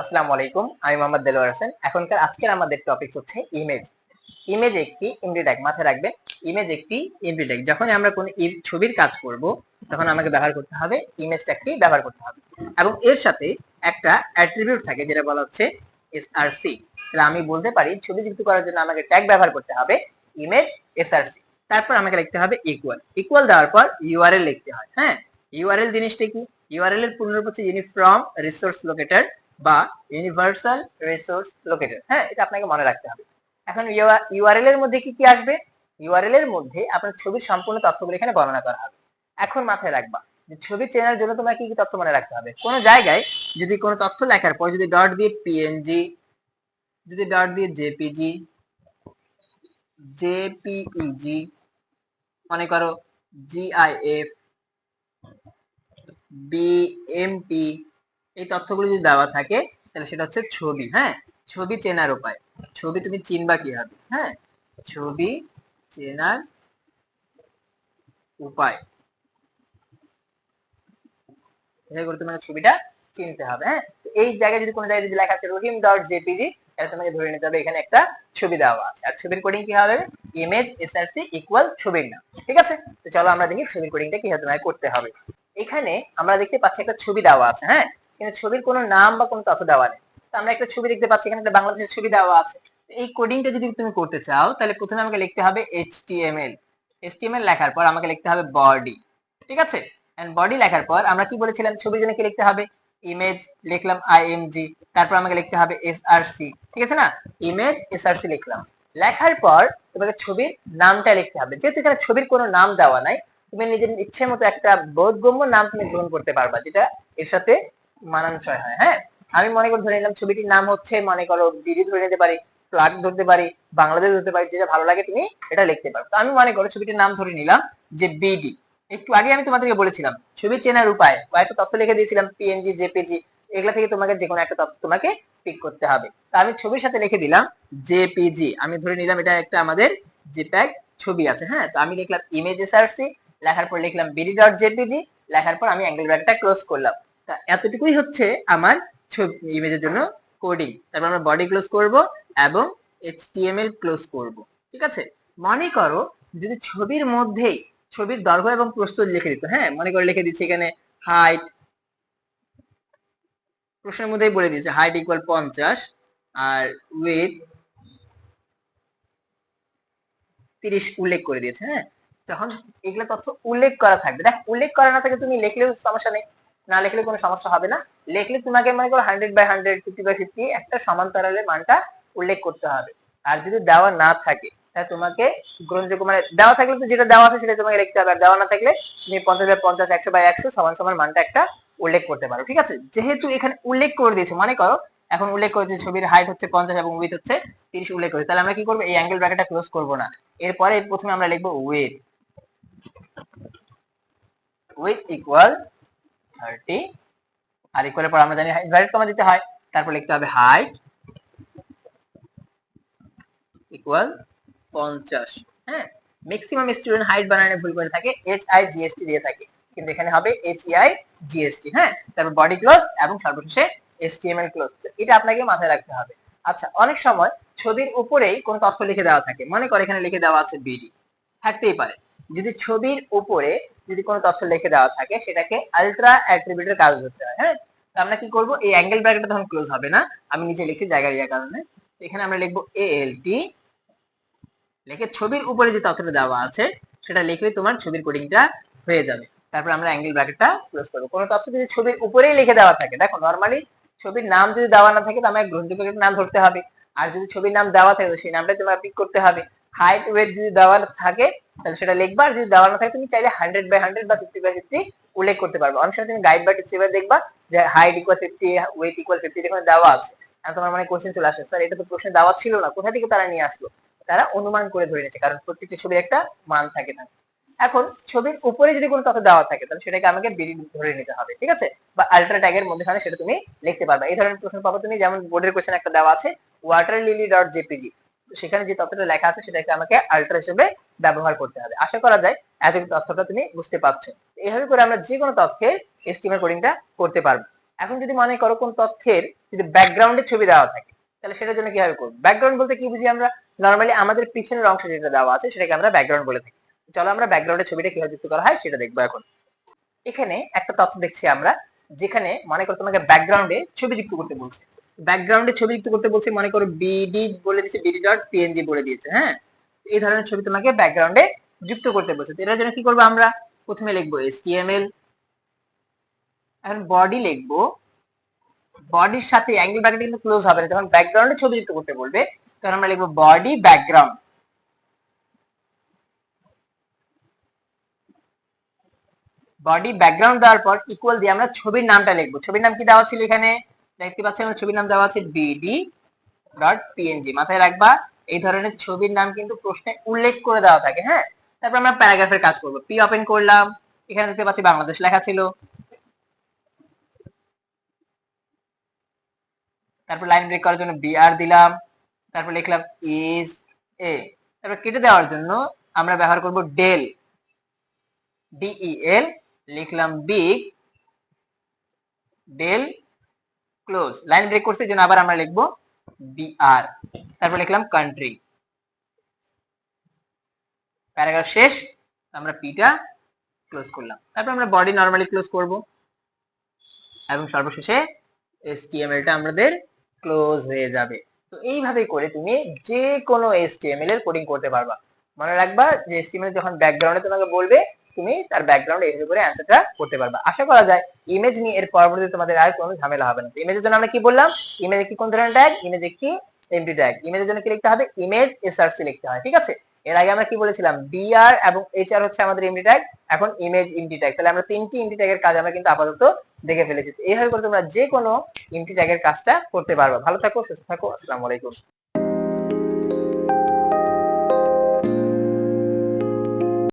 আসসালামু আলাইকুম, আমি মোহাম্মদ দেলোয়ার হোসেন। এখনকার আজকের আমাদের টপিক হচ্ছে ইমেজ ইমেজ একটি ইমরি ট্যাগ মাথায় রাখবেন ইমেজ একটি ইমরি ট্যাগ যখন আমরা কোনো ছবির কাজ করব, তখন আমাকে ব্যবহার করতে হবে ইমেজ ট্যাগটি ব্যবহার করতে হবে। এবং এর সাথে একটা অ্যাট্রিবিউট থাকে, যেটা বলা হচ্ছে এসআরসি তাহলে আমি বলতে পারি, ছবি যুক্ত করার জন্য আমাকে ট্যাগ ব্যবহার করতে হবে ইমেজ এসআরসি তারপর আমাকে লিখতে হবে ইকুয়াল ইকুয়াল দেওয়ার পর ইউআরএল লিখতে হয় হ্যাঁ? ইউআরএল জিনিসটা কি? ইউআরএল এর পূর্ণরূপ হচ্ছে ইউনিফর্ম রিসোর্স লোকেটর বা ইউনিভার্সাল রিসোর্স লোকেটর হ্যাঁ এটা আপনাকে মনে রাখতে হবে। এখন ইউআরএল এর মধ্যে কি কি আসবে? ইউআরএল এর মধ্যে আপনার ছবির সম্পূর্ণ তথ্যগুলো এখানে বর্ণনা করা হবে। এখন মাথায় রাখবা যে ছবি চেনার জন্য তোমাকে কি কি তথ্য মনে রাখতে হবে? কোন জায়গায় যদি কোনো তথ্য লেখার পর যদি ডট দিয়ে পিএনজি যদি ডট দিয়ে জেপিজি জেপিইজি মনে করো জিআইএফ বিএমপি এই তথ্যগুলো যদি দেওয়া থাকে, তাহলে সেটা হচ্ছে ছবি হ্যাঁ? ছবি চেনার উপায়। ছবি তুমি চিনবা কীভাবে হ্যাঁ? ছবি চেনার উপায়। করে তোমাকে ছবিটা চিনতে হবে হ্যাঁ? এই জায়গায় যদি কোনো জায়গায় যদি লেখা আছে রহিম ডট জেপিজি তাহলে তোমাকে ধরে নিতে হবে এখানে একটা ছবি দেওয়া আছে। আর ছবির কোডিং কি হবে? ইমেজ এসআরসি ইকুয়াল ছবির নাম, ঠিক আছে? তো চলো আমরা দেখি ছবির কোডিংটা কীভাবে তোমাকে করতে হবে। এখানে আমরা দেখতে পাচ্ছি একটা ছবি দেওয়া আছে হ্যাঁ? কিন্তু ছবির কোনো নাম বা কোনো তথ্য দেওয়া নেই। তো আমরা একটা ছবি দেখতে পাচ্ছি, এখানে একটা বাংলাদেশের ছবি দেওয়া আছে। এই কোডিংটা যদি তুমি করতে চাও, তাহলে প্রথমে আমাকে লিখতে হবে এইচটিএমএল এইচটিএমএল লেখার পর আমাকে লিখতে হবে বডি ঠিক আছে? এন্ড বডি লেখার পর আমরা কি বলেছিলাম? ছবির জন্য কি লিখতে হবে? ইমেজ লিখলাম আইএমজি তারপর আমাকে লিখতে হবে এসআরসি ঠিক আছে না? ইমেজ এসআরসি লিখলাম। লেখার পর তোমাকে ছবির নামটা লিখতে হবে। যেহেতু এখানে ছবির কোনো নাম দেওয়া নাই, তুমি নিজের ইচ্ছে মতো একটা বোধগম্য নাম তুমি গ্রহণ করতে পারবা, যেটা এর সাথে মানানসই হয় হ্যাঁ? আমি মনে করে ধরে নিলাম ছবিটির নাম হচ্ছে, মনে করো বিডি ধরে নিতে পারি ফ্ল্যাগ ধরতে পারি, বাংলাদেশ ধরতে পারি, যেটা ভালো লাগে তুমি এটা লিখতে পারো। তো আমি মনে করো ছবিটির নাম ধরে নিলাম যে বিডি। একটু আগে আমি তোমাদেরকে বলেছিলাম, ছবি চেনার উপায়, কয়েকটা তথ্য লিখে দিয়েছিলাম পিএনজি জেপিজি এগুলা থেকে তোমাকে যে কোনো একটা তথ্য তোমাকে পিক করতে হবে। তো আমি ছবির সাথে লিখে দিলাম জেপিজি আমি ধরে নিলাম এটা একটা আমাদের জেপ্যাগ ছবি আছে হ্যাঁ? তো আমি লিখলাম ইমেজ এসআরসি লেখার পর লিখলাম বিডি ডট জেপিজি লেখার পর আমি অ্যাঙ্গেল ব্র্যাকেটটা ক্লোজ করলাম। এতটুকুই হচ্ছে আমার ছবি, ইমেজের জন্য কোডিং তারপর আমরা বডি ক্লোজ করব এবং এইচটিএমএল ক্লোজ করব, ঠিক আছে? মনে করো যদি ছবির মধ্যেই, ছবির দৈর্ঘ্য এবং প্রস্থ লিখে দিত হ্যাঁ? মনে করে লিখে দিচ্ছি এখানে হাইট প্রশ্নের মধ্যেই বলে দিয়েছে হাইট ইকুয়াল পঞ্চাশ, আর উইথ তিরিশ উল্লেখ করে দিয়েছে হ্যাঁ? যখন এগুলো তথ্য উল্লেখ করা থাকবে। দেখ, উল্লেখ করা না থাকে তুমি লিখলেও সমস্যা নেই। না লিখলে কোনো সমস্যা হবে না। লিখলে তোমাকে মনে করো hundred by hundred fifty by fifty একটা সমান্তরালের মানটা উল্লেখ করতে হবে। আর যদি দেওয়া না থাকে, তাহলে তোমাকে গ্রহণযোগ্য মানে দেওয়া থাকলে তো যেটা দেওয়া আছে সেটা তোমাকে লিখতে হবে। আর দেওয়া না থাকলে তুমি পঞ্চাশ বাই পঞ্চাশ, একশো বাই একশো সমান সমান মানটা একটা উল্লেখ করতে পারো, ঠিক আছে? যেহেতু এখানে উল্লেখ করে দিয়েছে, মনে করো এখন উল্লেখ করেছে ছবির হাইট হচ্ছে পঞ্চাশ এবং উইথ হচ্ছে তিরিশ উল্লেখ করেছে, তাহলে আমরা কি করব? এই অ্যাঙ্গেল ব্র্যাকেটটা ক্লোজ করব না। এরপরে প্রথমে আমরা লিখব উইথ উইথ ইকুয়াল থার্টি আর ইকুয়ালের পর আমরা জানি ইনভার্টেড কমা দিতে হয়, তারপর লিখতে হবে হাইট ইকুয়াল পঞ্চাশ। হ্যাঁ ম্যাক্সিমাম স্টুডেন্ট হাইট বানানো ভুল করে থাকে এইচ আই জিএসটি দিয়ে থাকে, কিন্তু এখানে হবে এইচ আই জিএসটি হ্যাঁ তারপর বডি ক্লোজ এবং সর্বশেষে এসটিএমএল ক্লোজ এটা আপনাকে মাথায় রাখতে হবে। আচ্ছা অনেক সময় ছবির উপরেই কোন তথ্য লিখে দেওয়া থাকে, মনে করে এখানে লিখে দেওয়া আছে বিডি থাকতেই পারে। যদি ছবির উপরে যদি কোনো তথ্য লিখে দেওয়া থাকে, সেটাকে আলট্রা অ্যাট্রিবিউটের কাজ ধরতে হয় হ্যাঁ? আমরা কি করব? এই অ্যাঙ্গেল ব্র্যাকেটটা তখন ক্লোজ হবে না। আমি নিচে লিখছি জায়গার ইয়া কারণে। এখানে আমরা লিখব এএলটি লিখে ছবির উপরে যে তথ্যটা দেওয়া আছে, সেটা লিখলে তোমার ছবির কোডিংটা হয়ে যাবে। তারপর আমরা অ্যাঙ্গেল ব্র্যাকেটটা ক্লোজ করব। কোনো তথ্য যদি ছবির উপরেই লিখে দেওয়া থাকে, দেখো নর্মালি ছবির নাম যদি দেওয়া না থাকে তো আমাকে একটা নাম ধরতে হবে। আর যদি ছবির নাম দেওয়া থাকে, তো সেই নামটা তোমার পিক করতে হবে। হাইট ওয়েট যদি দেওয়া থাকে তাহলে সেটা লিখবা আর যদি দেওয়া না থাকে তুমি চাইলে হান্ড্রেড বাই হান্ড্রেড বা ফিফটি বাই ফিফটি উল্লেখ করতে পারবে। অনেক সময় তুমি গাইড বা টিপসে দেখবা যে height equal fifty weight equal fifty যেখানে দেওয়া আছে। আর তোমার মানে কোশ্চেন চলে আসে। স্যার এটা তো প্রশ্নে দেওয়া ছিল না, কোথা থেকে তারা নিয়ে আসলো? তারা অনুমান করে ধরে নিয়েছে, কারণ প্রত্যেকটি ছবির একটা মান থাকে না এখন ছবির উপরে যদি কোনো তথ্য দেওয়া থাকে, তাহলে সেটাকে আমাকে বিডি ধরে নিতে হবে, ঠিক আছে? বা আলট্রা ট্যাগের মধ্যখানে সেটা তুমি লিখতে পারবে। এই ধরনের প্রশ্ন পাবো তুমি, যেমন বোর্ডের কোশ্চেন একটা দেওয়া আছে ওয়াটার লিলি ডট জেপিজি সেখানে যে তথ্যটা লেখা আছে সেটাকে আমাকে আলট্রা হিসেবে ব্যবহার করতে হবে। আশা করা যায় এত তথ্যটা তুমি বুঝতে পারছ। এইভাবে করে আমরা যে কোনো তথ্যের এস্টিমেট কোডিংটা করতে পারব। এখন যদি মনে করো কোন তথ্যের যদি ব্যাকগ্রাউন্ডের ছবি দেওয়া থাকে, তাহলে সেটার জন্য কীভাবে করব? ব্যাকগ্রাউন্ড বলতে কি বুঝি আমরা? নর্মালি আমাদের পিছনের অংশ যেটা দেওয়া আছে সেটাকে আমরা ব্যাকগ্রাউন্ড বলে থাকি। চলো আমরা ব্যাকগ্রাউন্ডের ছবিটা কীভাবে যুক্ত করা হয় সেটা দেখব এখন। এখানে একটা তথ্য দেখছি আমরা, যেখানে মনে করো তোমাকে ব্যাকগ্রাউন্ডে ছবি যুক্ত করতে বলছে। ব্যাকগ্রাউন্ডে ছবি যুক্ত করতে বলছে, মনে করো বিডি বলে দিয়েছে বিডি ডট পিএনজি বলে দিয়েছে হ্যাঁ? এই ধরনের ছবি তোমাকে ব্যাকগ্রাউন্ডে যুক্ত করতে বলছে। তো এটার জন্য কি করব আমরা? প্রথমে লিখব এসটিএমএল এখন বডি লিখব। বডির সাথে অ্যাঙ্গেল ব্র্যাকেট কিন্তু ক্লোজ হবে না যখন ব্যাকগ্রাউন্ডে ছবি যুক্ত করতে বলবে। তখন আমরা লিখব বডি ব্যাকগ্রাউন্ড বডি ব্যাকগ্রাউন্ড দেওয়ার পর ইকুয়াল দিয়ে আমরা ছবির নামটা লিখব। ছবির নাম কি দেওয়া ছিল এখানে? দেখতে পাচ্ছি আমার ছবির নাম দেওয়া আছে বিডি ডট পিএনজি। মাথায় রাখবা, এই ধরনের ছবির নাম কিন্তু প্রশ্নে উল্লেখ করে দেওয়া থাকে হ্যাঁ? তারপর আমরা প্যারাগ্রাফের কাজ করব। পি ওপেন করলাম, এখানে দেখতে পাচ্ছি বাংলাদেশ লেখা ছিল। তারপর লাইন ব্রেক করার জন্য বিআর দিলাম, তারপর লিখলাম ইজ এ তারপর কেটে দেওয়ার জন্য আমরা ব্যবহার করব ডেল ডিইএল লিখলাম big del close line break করছে জন্য আবার আমরা লিখব বিআর তারপর লিখলাম কান্ট্রি প্যারাগ্রাফ শেষ, আমরা পিটা ক্লোজ করলাম। তারপর আমরা বডি নরমালি ক্লোজ করব। এবং সর্বশেষে এসটিএমএলটা আমাদের ক্লোজ হয়ে যাবে। তো এইভাবে করে তুমি যে কোনো এসটিএমএল এর কোডিং করতে পারবা। মনে রাখবা যে এসটিএমএল যখন ব্যাকগ্রাউন্ডে তোমাকে বলবে তুমি তার ব্যাকগ্রাউন্ডে এইভাবে করে অ্যান্সারটা করতে পারবা। আশা করা যায় ইমেজ নিয়ে এর পরবর্তীতে তোমাদের আর কোনো ঝামেলা হবে না। ইমেজের জন্য আমরা কি বললাম? ইমেজ কি কোন ধরনের ট্যাগ ইমেজ একটি এমটি ট্যাগ ইমেজের জন্য কি লিখতে হবে? ইমেজ এসআরসি লিখতে হয়, ঠিক আছে? এর আগে আমরা কি বলেছিলাম? বিআর এবং এইচআর হচ্ছে আমাদের এমটি ট্যাগ এখন ইমেজ ইমটি ট্যাগ তাহলে আমরা তিনটি ইমটি ট্যাগের কাজ আমরা কিন্তু আপাতত দেখে ফেলেছি। এইভাবে করে তোমরা যে কোনো ইমটি ট্যাগের কাজটা করতে পারবা। ভালো থাকো, সুস্থ থাকো, আসসালামু আলাইকুম।